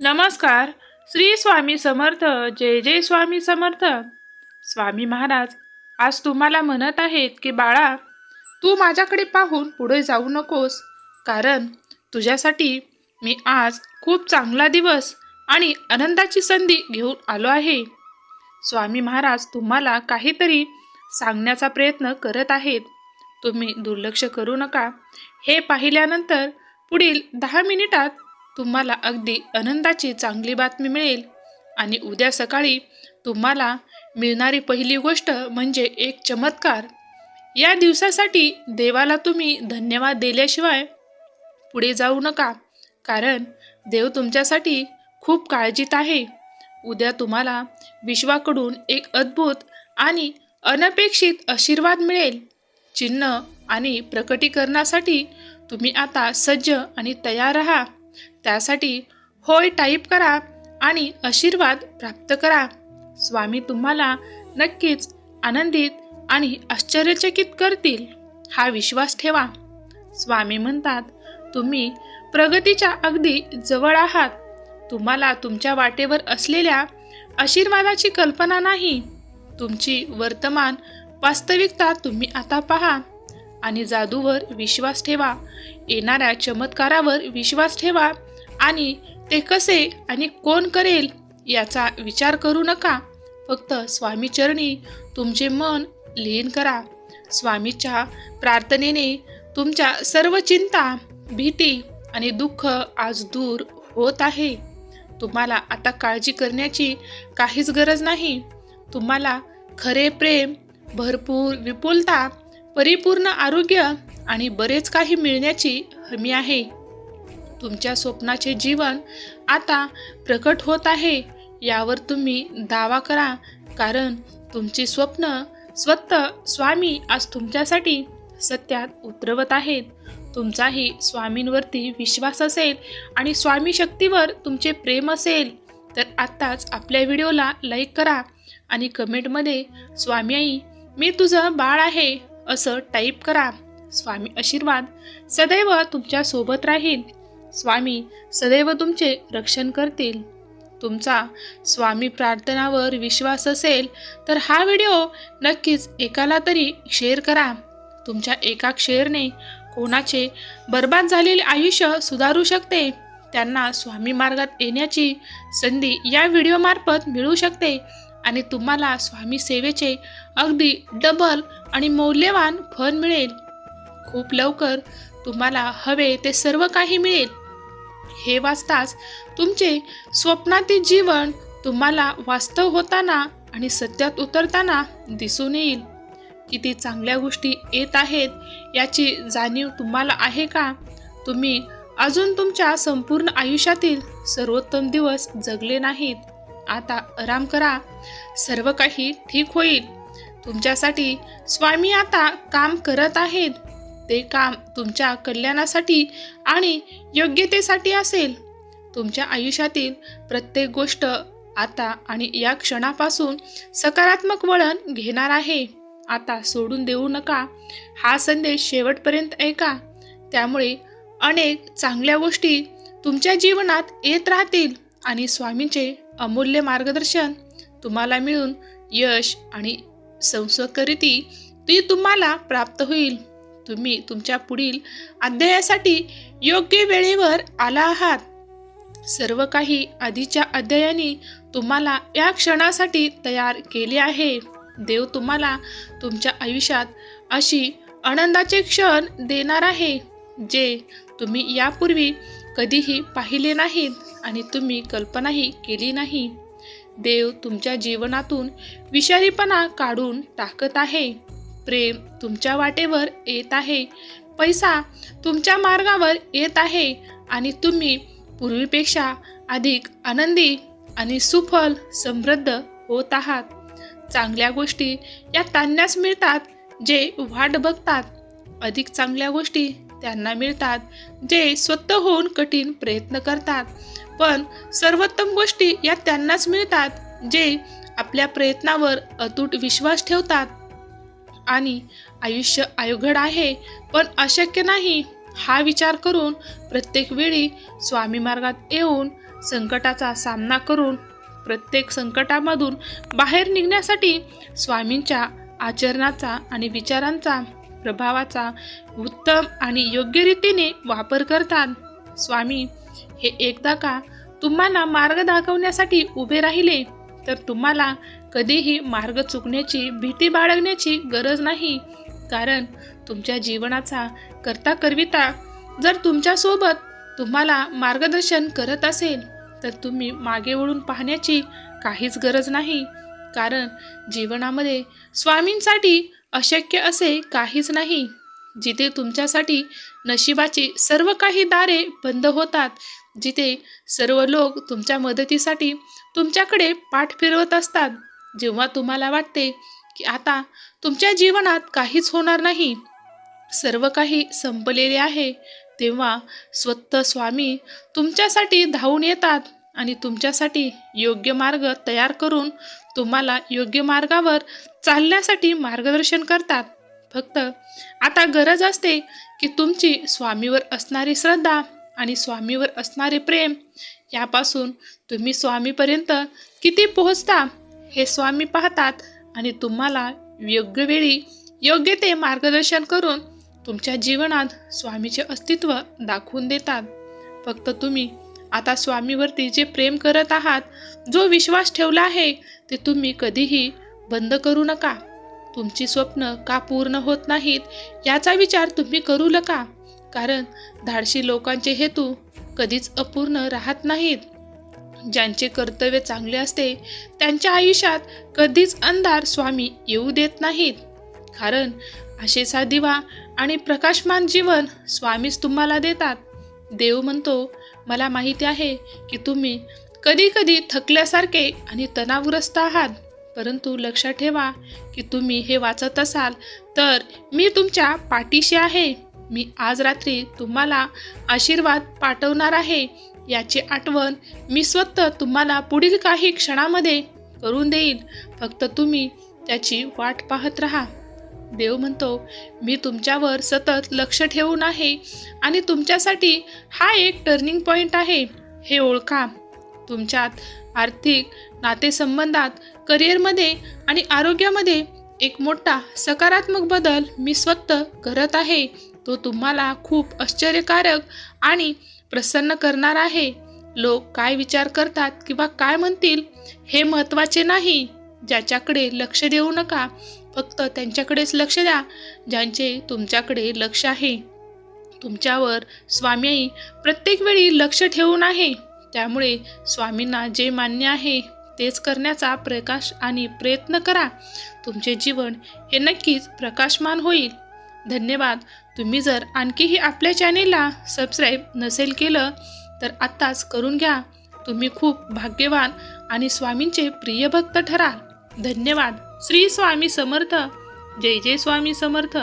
नमस्कार. श्री स्वामी समर्थ. जय जय स्वामी समर्थ. स्वामी महाराज आज तुम्हाला म्हणत आहेत की बाळा तू माझ्याकडे पाहून पुढे जाऊ नकोस. कारण तुझ्यासाठी मी आज खूप चांगला दिवस आणि आनंदाची संधी घेऊन आलो आहे. स्वामी महाराज तुम्हाला काहीतरी सांगण्याचा प्रयत्न करत आहेत. तुम्ही दुर्लक्ष करू नका. हे पाहिल्यानंतर पुढील दहा मिनिटात तुम्हाला अगदी आनंदाची चांगली बातमी मिळेल. आणि उद्या सकाळी तुम्हाला मिळणारी पहिली गोष्ट म्हणजे एक चमत्कार. या दिवसासाठी देवाला तुम्ही धन्यवाद दिल्याशिवाय पुढे जाऊ नका. कारण देव तुमच्यासाठी खूप काळजीत आहे. उद्या तुम्हाला विश्वाकडून एक अद्भुत आणि अनपेक्षित आशीर्वाद मिळेल. चिन्ह आणि प्रकटीकरणासाठी तुम्ही आता सज्ज आणि तयार आहात त्यासाठी होय टाईप करा आणि आशीर्वाद प्राप्त करा. स्वामी तुम्हाला नक्कीच आनंदित आणि आश्चर्यचकित करतील हा विश्वास ठेवा. स्वामी म्हणतात तुम्ही प्रगतीच्या अगदी जवळ आहात. तुम्हाला तुमच्या वाटेवर असलेल्या आशीर्वादाची कल्पना नाही. तुमची वर्तमान वास्तविकता तुम्ही आता पहा आणि जादूवर विश्वास ठेवा. येणाऱ्या चमत्कारावर विश्वास ठेवा. आणि ते कसे आणि कोण करेल याचा विचार करू नका. फक्त स्वामीचरणी तुमचे मन लीन करा. स्वामीच्या प्रार्थनेने तुमच्या सर्व चिंता भीती आणि दुःख आज दूर होत आहे. तुम्हाला आता काळजी करण्याची काहीच गरज नाही. तुम्हाला खरे प्रेम भरपूर विपुलता परिपूर्ण आरोग्य आणि बरेच काही मिळण्याची हमी आहे. तुमच्या स्वप्नाचे जीवन आता प्रकट होत आहे यावर तुम्ही दावा करा. कारण तुमची स्वप्न स्वतः स्वामी आज तुमच्यासाठी सत्यात उतरवत आहेत. तुमचाही स्वामींवरती विश्वास असेल आणि स्वामी शक्तीवर तुमचे प्रेम असेल तर आत्ताच आपल्या व्हिडिओला लाईक करा आणि कमेंटमध्ये स्वामी आई मी तुझं बाळ आहे असं टाईप करा. स्वामी आशीर्वाद सदैव तुमच्यासोबत राहील. स्वामी सदैव तुमचे रक्षण करतील. तुमचा स्वामी प्रार्थनावर विश्वास असेल तर हा व्हिडिओ नक्कीच एकाला तरी शेअर करा. तुमच्या एका शेअरने कोणाचे बर्बाद झालेले आयुष्य सुधारू शकते त्यांना स्वामी मार्गात येण्याची संधी या व्हिडिओमार्फत मिळू शकते आणि तुम्हाला स्वामी सेवेचे अगदी डबल आणि मौल्यवान फळ मिळेल. खूप लवकर तुम्हाला हवे ते सर्व काही मिळेल. हे वाचताच तुमचे स्वप्नातील जीवन तुम्हाला वास्तव होताना आणि सत्यात उतरताना दिसून येईल. किती चांगल्या गोष्टी येत आहेत याची जाणीव तुम्हाला आहे का? तुम्ही अजून तुमच्या संपूर्ण आयुष्यातील सर्वोत्तम दिवस जगले नाहीत. आता आराम करा. सर्व काही ठीक होईल. तुमच्यासाठी स्वामी आता काम करत आहेत. ते काम तुमच्या कल्याणासाठी आणि योग्यतेसाठी असेल. तुमच्या आयुष्यातील प्रत्येक गोष्ट आता आणि या क्षणापासून सकारात्मक वळण घेणार आहे. आता सोडून देऊ नका. हा संदेश शेवटपर्यंत ऐका. त्यामुळे अनेक चांगल्या गोष्टी तुमच्या जीवनात येत राहतील आणि स्वामींचे अमूल्य मार्गदर्शन तुम्हाला मिळून यश आणि संस्कृती ती तुम्हाला प्राप्त होईल. तुम्ही तुमच्या पुढील अध्यायासाठी योग्य वेळेवर आला आहात. सर्व काही आधीच्या अध्यायाने तुम्हाला या क्षणासाठी तयार केले आहे. देव तुम्हाला तुमच्या आयुष्यात अशी आनंदाचे क्षण देणार आहे जे तुम्ही यापूर्वी कधीही पाहिले नाहीत आणि तुम्ही कल्पनाही केली नाही. देव तुमच्या जीवनातून विषारीपणा काढून टाकत आहे. प्रेम तुमच्या वाटेवर येत आहे. पैसा तुमच्या मार्गावर येत आहे आणि तुम्ही पूर्वीपेक्षा अधिक आनंदी आणि सुफल समृद्ध होत आहात. चांगल्या गोष्टी या त्यांनाच मिळतात जे वाट बघतात. अधिक चांगल्या गोष्टी त्यांना मिळतात जे स्वतः होऊन कठीण प्रयत्न करतात. पण सर्वोत्तम गोष्टी या त्यांनाच मिळतात जे आपल्या प्रयत्नावर अतूट विश्वास ठेवतात. आणि आयुष्य अवघड आहे पण अशक्य नाही हा विचार करून प्रत्येक वेळी स्वामी मार्गात येऊन संकटाचा सामना करून प्रत्येक संकटामधून बाहेर निघण्यासाठी स्वामींच्या आचरणाचा आणि विचारांचा प्रभावाचा उत्तम आणि योग्य रीतीने वापर करतात. स्वामी हे एकदा का तुम्हाला मार्ग दाखवण्यासाठी उभे राहिले? तर तुम्हाला कधीही मार्ग चुकण्याची भीती बाळगण्याची गरज नाही. कारण तुमच्या जीवनाचा करता करविता जर तुमच्यासोबत तुम्हाला मार्गदर्शन करत असेल तर तुम्ही मागे वळून पाहण्याची काहीच गरज नाही. कारण जीवनामध्ये स्वामींसाठी अशक्य असे काहीच नाही. जिथे तुमच्यासाठी नशिबाची सर्व काही दारे बंद होतात जिथे सर्व लोक तुमच्या मदतीसाठी तुमच्याकडे पाठ फिरवत असतात. जेव्हा तुम्हाला वाटते की आता तुमच्या जीवनात काहीच होणार नाही सर्व काही संपलेले आहे तेव्हा स्वतः स्वामी तुमच्यासाठी धावून येतात आणि तुमच्यासाठी योग्य मार्ग तयार करून तुम्हाला योग्य मार्गावर चालण्यासाठी मार्गदर्शन करतात. फक्त आता गरज असते की तुमची स्वामीवर असणारी श्रद्धा आणि स्वामीवर असणारे प्रेम यापासून तुम्ही स्वामीपर्यंत किती पोहोचता हे स्वामी पाहतात आणि तुम्हाला योग्य वेळी योग्य ते मार्गदर्शन करून तुमच्या जीवनात स्वामीचे अस्तित्व दाखवून देतात. फक्त तुम्ही आता स्वामीवरती जे प्रेम करत आहात जो विश्वास ठेवला आहे ते तुम्ही कधीही बंद करू नका. तुमची स्वप्न का पूर्ण होत नाहीत याचा विचार तुम्ही करू नका. कारण धाडशी लोकांचे हेतू कधीच अपूर्ण राहत नाहीत. ज्यांचे कर्तव्य चांगले असते त्यांच्या आयुष्यात कधीच अंधार स्वामी येऊ देत नाहीत. कारण आशेचा दिवा आणि प्रकाशमान जीवन स्वामीच तुम्हाला देतात. देव म्हणतो मला माहिती आहे की तुम्ही कधी कधी थकल्यासारखे आणि तणावग्रस्त आहात. परंतु लक्षात ठेवा की तुम्ही हे वाचत असाल तर मी तुमच्या पाठीशी आहे. मी आज रात्री तुम्हाला आशीर्वाद पाठवणार आहे याची आठवण मी स्वतः तुम्हाला पुढील काही क्षणामध्ये करून देईल फक्त तुम्ही त्याची वाट पाहत राहा. देव म्हणतो मी तुमच्यावर सतत लक्ष ठेवून आहे आणि तुमच्यासाठी हा एक टर्निंग पॉईंट आहे. हे ओळखा. तुमच्यात आर्थिक नातेसंबंधात करिअरमध्ये आणि आरोग्यामध्ये एक मोठा सकारात्मक बदल मी स्वतः करत आहे. तो तुम्हाला खूप आश्चर्यकारक आणि प्रसन्न करणार आहे. लोक काय विचार करतात किंवा काय म्हणतील हे महत्त्वाचे नाही. ज्याच्याकडे लक्ष देऊ नका फक्त त्यांच्याकडेच लक्ष द्या ज्यांचे तुमच्याकडे लक्ष आहे. तुमच्यावर स्वामी प्रत्येक वेळी लक्ष ठेवून आहे. त्यामुळे स्वामींना जे मान्य आहे तेच करण्याचा प्रकाश आणि प्रयत्न करा. तुमचे जीवन हे नक्कीच प्रकाशमान होईल. धन्यवाद. तुम्ही जर आणखीही आपल्या चॅनेलला सबस्क्राईब नसेल केलं तर आत्ताच करून घ्या. तुम्ही खूप भाग्यवान आणि स्वामींचे प्रिय भक्त ठराल. धन्यवाद. श्री स्वामी समर्थ. जय जय स्वामी समर्थ.